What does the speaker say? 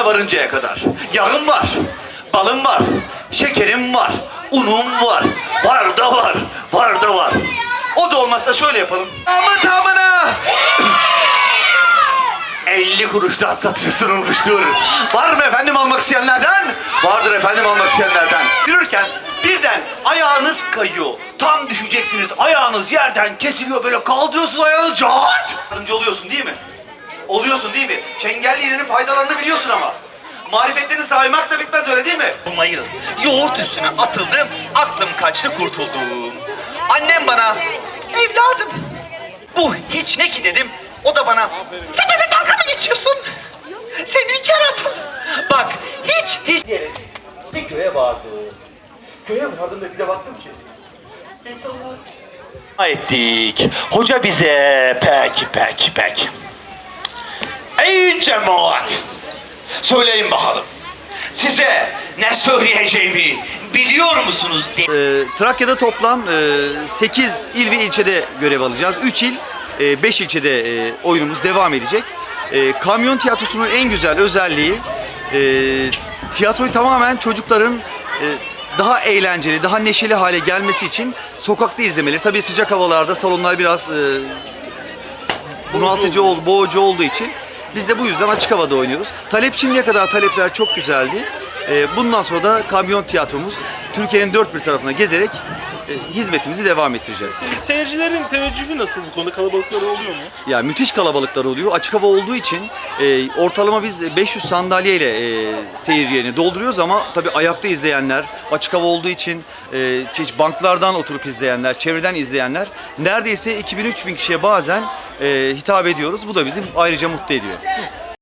Sonuna varıncaya kadar. Yağım var, balım var, şekerim var, unum var. Var da var, var da var. O da olmazsa şöyle yapalım. Tamı tamına. 50 kuruştan satışa sunulmuştur. Var mı efendim almak isteyenlerden? Vardır efendim almak isteyenlerden. Yürürken birden ayağınız kayıyor. Tam düşeceksiniz. Ayağınız yerden kesiliyor böyle kaldırıyorsunuz ayağınızı. Cart! Yardımcı oluyorsun değil mi? Oluyorsun değil mi? Çengelli iğnenin faydalarını biliyorsun ama. Marifetlerini saymak da bitmez öyle değil mi? Bulmayı. Yoğurt üstüne atıldım, aklım kaçtı kurtuldum. Annem bana, evladım bu hiç ne ki dedim. O da bana sen benimle dalga mı geçiyorsun? Seni kerata. Bak hiç hiç diyerek bir köye vardı. Köye vardım da bir de baktım ki insanlar ettik. Hoca bize pek pek pek. Ey cemaat! Söyleyin bakalım. Size ne söyleyeceğimi biliyor musunuz? diye. Ee, Trakya'da toplam 8 il ve ilçede görev alacağız. 3 il, 5 ilçede e, oyunumuz devam edecek. E, Kamyon tiyatrosunun en güzel özelliği e, tiyatroyu tamamen çocukların e, daha eğlenceli, daha neşeli hale gelmesi için sokakta izlemeleri. Tabii sıcak havalarda salonlar biraz e, bunaltıcı, ol, boğucu olduğu için biz de bu yüzden açık havada oynuyoruz. Talep şimdiye kadar talepler çok güzeldi. Ee, Bundan sonra da kamyon tiyatromuz Türkiye'nin dört bir tarafına gezerek hizmetimizi devam ettireceğiz. Seyircilerin teveccühü nasıl bu konuda kalabalıkları oluyor mu? Ya müthiş kalabalıklar oluyor. Açık hava olduğu için e, ortalama biz 500 sandalyeyle e, seyirci yerini dolduruyoruz ama tabii ayakta izleyenler, açık hava olduğu için e, çeşit banklardan oturup izleyenler, çevreden izleyenler neredeyse 2000-3000 kişiye bazen e, hitap ediyoruz. Bu da bizi ayrıca mutlu ediyor.